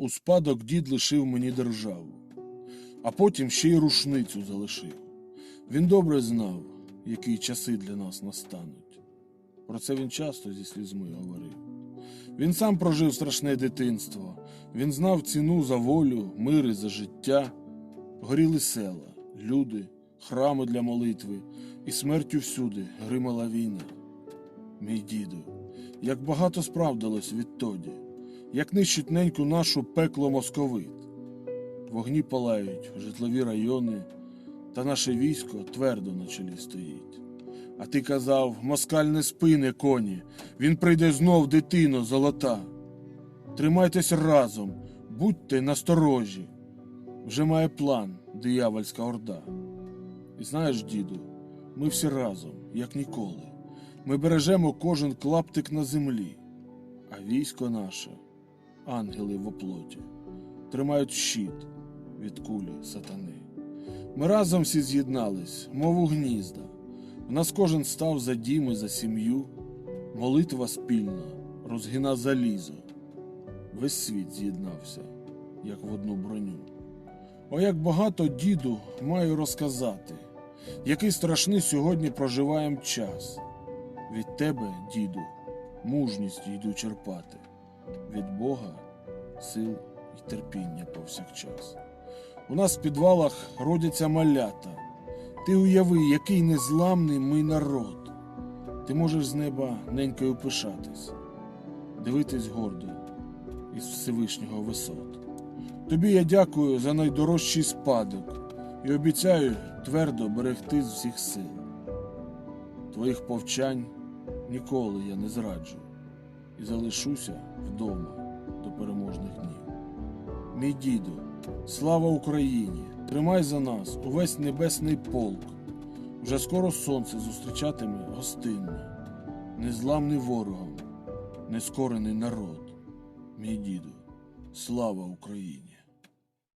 У спадок дід лишив мені державу, а потім ще й рушницю залишив. Він добре знав, які часи для нас настануть. Про це він часто зі слізьми говорив. Він сам прожив страшне дитинство, він знав ціну за волю, мир і за життя. Горіли села, люди, храми для молитви, і смертю всюди гримала війна. Мій діду, як багато справдилось відтоді, як нищить неньку нашу пекло московит. Вогні палають житлові райони, та наше військо твердо на чолі стоїть. А ти казав, москаль не спине коні, він прийде знов, дитино золота. Тримайтесь разом, будьте насторожі. Вже має план диявольська орда. І знаєш, діду, ми всі разом, як ніколи. Ми бережемо кожен клаптик на землі, а військо наше, ангели в оплоті, тримають щит від кулі сатани. Ми разом всі з'єднались, мов у гнізда. У нас кожен став за дім і за сім'ю. Молитва спільна розгина залізо. Весь світ з'єднався, як в одну броню. О, як багато діду маю розказати, який страшний сьогодні проживаєм час. Від тебе, діду, мужність йду черпати, від Бога сил і терпіння повсякчас. У нас в підвалах родяться малята. Ти уяви, який незламний ми народ. Ти можеш з неба ненькою пишатись, дивитись гордо із Всевишнього висот. Тобі я дякую за найдорожчий спадок і обіцяю твердо берегти з всіх сил. Твоїх повчань ніколи я не зраджу і залишуся вдома до переможних днів. Мій діду, слава Україні! Тримай за нас увесь небесний полк. Вже скоро сонце зустрічатиме гостинно, незламний ворогом, нескорений народ. Мій діду, слава Україні!